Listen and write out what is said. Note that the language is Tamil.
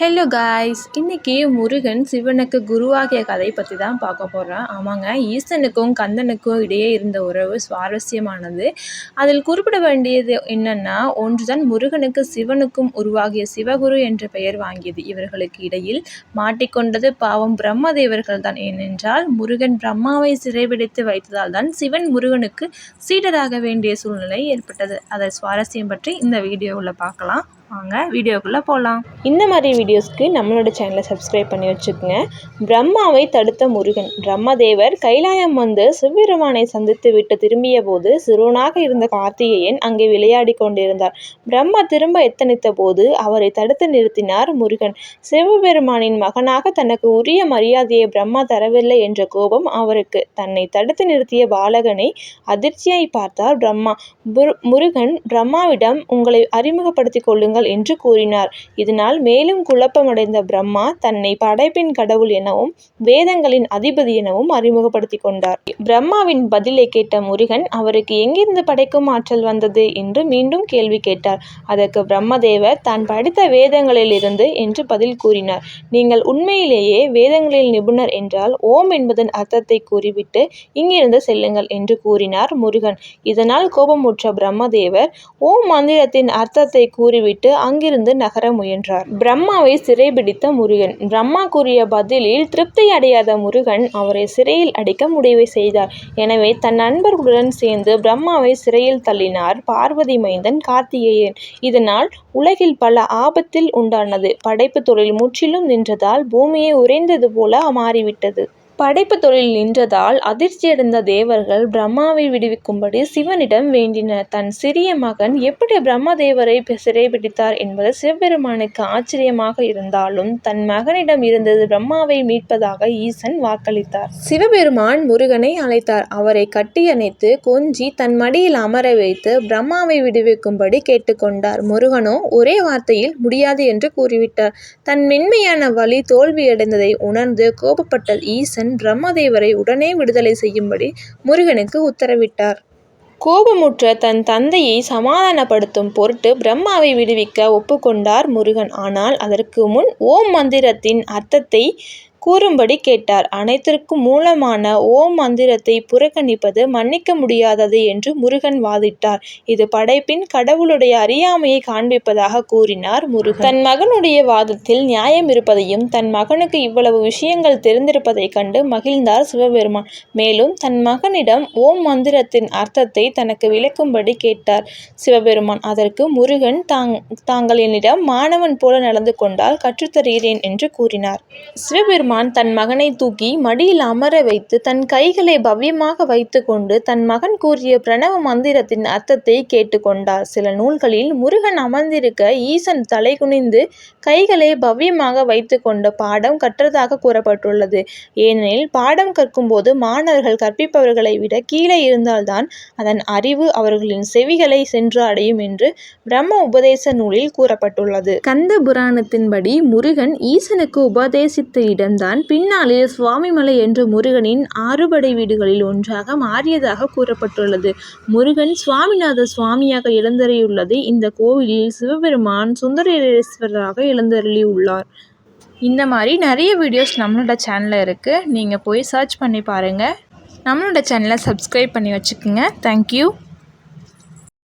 ஹலோ காய்ஸ் இன்றைக்கி முருகன் சிவனுக்கு குருவாகிய கதை பற்றி தான் பார்க்க போகிறேன் ஆமாங்க ஈசனுக்கும் கந்தனுக்கும் இடையே இருந்த உறவு சுவாரஸ்யமானது. அதில் குறிப்பிட வேண்டியது என்னென்னா ஒன்றுதான் முருகனுக்கு சிவனுக்கும் உருவாகிய சிவகுரு என்ற பெயர் வாங்கியது. இவர்களுக்கு இடையில் மாட்டிக்கொண்டது பாவம் பிரம்மதேவர்கள் தான். ஏனென்றால் முருகன் பிரம்மாவை சிறைபிடித்து வைத்ததால் தான் சிவன் முருகனுக்கு சீடராக வேண்டிய சூழ்நிலை ஏற்பட்டது. அதை சுவாரஸ்யம் பற்றி இந்த வீடியோவில் பார்க்கலாம். வாங்க வீடியோக்குள்ளே போகலாம் இந்த மாதிரி வீடியோஸ்க்கு நம்மளோட சேனலை சப்ஸ்கிரைப் பண்ணி வச்சுக்கோங்க. பிரம்மாவை தடுத்த முருகன் பிரம்மதேவர் கைலாயம் வந்து சிவபெருமானை சந்தித்து விட்டு திரும்பிய போது சிறுவனாக இருந்த கார்த்திகேயன் அங்கே விளையாடி கொண்டிருந்தார். பிரம்மா திரும்ப எத்தனித்த போது அவரை தடுத்து நிறுத்தினார் முருகன். சிவபெருமானின் மகனாக தனக்கு உரிய மரியாதையை பிரம்மா தரவில்லை என்ற கோபம் அவருக்கு. தன்னை தடுத்து நிறுத்திய பாலகனை அதிர்ச்சியாய் பார்த்தார் பிரம்மா. முருகன் பிரம்மாவிடம் உங்களை அறிமுகப்படுத்திக் கொள்ளுங்கள் கொள்ளுங்கள் என்று கூறினார். இதனால் மேலும் குழப்பமடைந்த பிரம்மா தன்னை படைப்பின் கடவுள் எனவும் வேதங்களின் அதிபதி எனவும் அறிமுகப்படுத்தி கொண்டார். பிரம்மாவின் பதிலை கேட்ட முருகன் அவருக்கு எங்கிருந்து படைக்கும் ஆற்றல் வந்தது என்று மீண்டும் கேள்வி கேட்டார். அதற்கு பிரம்மதேவர் தான் படித்த வேதங்களில் இருந்து என்று பதில் கூறினார். நீங்கள் உண்மையிலேயே வேதங்களில் நிபுணர் என்றால் ஓம் என்பதன் அர்த்தத்தை கூறிவிட்டு இங்கிருந்து செல்லுங்கள் என்று கூறினார் முருகன். இதனால் கோபமுற்ற பிரம்மதேவர் ஓம் மந்திரத்தின் அர்த்தத்தை கூறிவிட்டு விட்டு அங்கிருந்து நகர முயன்றார். பிரம்மாவை சிறைபிடித்த முருகன். பிரம்மா கூறிய பதிலில் திருப்தி அடையாத முருகன் அவரை சிறையில் அடைக்க முடிவு செய்தார். எனவே தன் நண்பர்களுடன் சேர்ந்து பிரம்மாவை சிறையில் தள்ளினார் பார்வதி மைந்தன் கார்த்திகேயன். இதனால் உலகில் பல ஆபத்தில் உண்டானது. படைப்பு தொழில் முற்றிலும் நின்றதால் பூமியை உறைந்தது போல மாறிவிட்டது. படைப்பு தொழில் நின்றதால் அதிர்ச்சியடைந்த தேவர்கள் பிரம்மாவை விடுவிக்கும்படி சிவனிடம் வேண்டினர். தன் சிறிய மகன் எப்படி பிரம்மதேவரை சிறைபிடித்தார் என்பது சிவபெருமானுக்கு ஆச்சரியமாக இருந்தாலும் தன் மகனிடம் இருந்தது பிரம்மாவை மீட்பதாக ஈசன் வாக்களித்தார். சிவபெருமான் முருகனை அழைத்தார். அவரை கட்டியணைத்து கொஞ்சி தன் மடியில் அமர வைத்து பிரம்மாவை விடுவிக்கும்படி கேட்டுக்கொண்டார். முருகனோ ஒரே வார்த்தையில் முடியாது என்று கூறிவிட்டார். தன் மென்மையான வழி தோல்வியடைந்ததை உணர்ந்து கோபப்பட்ட ஈசன் பிரம்மதேவரை உடனே விடுதலை செய்யும்படி முருகனுக்கு உத்தரவிட்டார். கோபமுற்ற தன் தந்தையை சமாதானப்படுத்தும் பொருட்டு பிரம்மாவை விடுவிக்க ஒப்புக்கொண்டார் முருகன். ஆனால் அதற்கு முன் ஓம் மந்திரத்தின் அர்த்தத்தை கூறும்படி கேட்டார். அனைத்திற்கும் மூலமான ஓம் மந்திரத்தை புறக்கணிப்பது மன்னிக்க முடியாதது என்று முருகன் வாதிட்டார். இது படைப்பின் கடவுளுடைய அறியாமையை காண்பிப்பதாக கூறினார் முருகன். தன் மகனுடைய வாதத்தில் நியாயம் இருப்பதையும் தன் மகனுக்கு இவ்வளவு விஷயங்கள் தெரிந்திருப்பதை கண்டு மகிழ்ந்தார் சிவபெருமான். மேலும் தன் மகனிடம் ஓம் மந்திரத்தின் அர்த்தத்தை தனக்கு விளக்கும்படி கேட்டார் சிவபெருமான். அதற்கு முருகன் தாங் தாங்கள் என்னிடம் மாணவன் போல நடந்து கொண்டால் கற்றுத்தருகிறேன் என்று கூறினார். சிவபெருமான் பெருமான் தன் மகனை தூக்கி மடியில் அமர வைத்து தன் கைகளை பவ்யமாக வைத்துக்கொண்டு தன் மகன் கூறிய பிரணவ மந்திரத்தின் அர்த்தத்தை கேட்டுக்கொண்டார். சில நூல்களில் முருகன் அமர்ந்திருக்க ஈசன் தலை குனிந்து கைகளை பவ்யமாக வைத்துக்கொண்ட பாடம் கற்றதாக கூறப்பட்டுள்ளது. ஏனெனில் பாடம் கற்கும்போது மாணவர்கள் கற்பிப்பவர்களை விட கீழே இருந்தால்தான் அதன் அறிவு அவர்களின் செவிகளை சென்று அடையும் என்று பிரம்ம உபதேச நூலில் கூறப்பட்டுள்ளது. கந்த புராணத்தின்படி முருகன் ஈசனுக்கு உபதேசித்த இடம் தான் பின்னாளில் சுவாமிமலை என்ற முருகனின் ஆறுபடை வீடுகளில் ஒன்றாக மாறியதாக கூறப்பட்டுள்ளது. முருகன் சுவாமிநாத சுவாமியாக எழுந்தருளியுள்ளது இந்த கோவிலில் சிவபெருமான் சுந்தரேஸ்வரராக எழுந்தருளியுள்ளார். இந்த மாதிரி நிறைய வீடியோஸ் நம்மளோட சேனலில் இருக்குது நீங்கள் போய் சர்ச் பண்ணி பாருங்கள் நம்மளோட சேனலை சப்ஸ்கிரைப் பண்ணி வச்சுக்கோங்க. தேங்க்யூ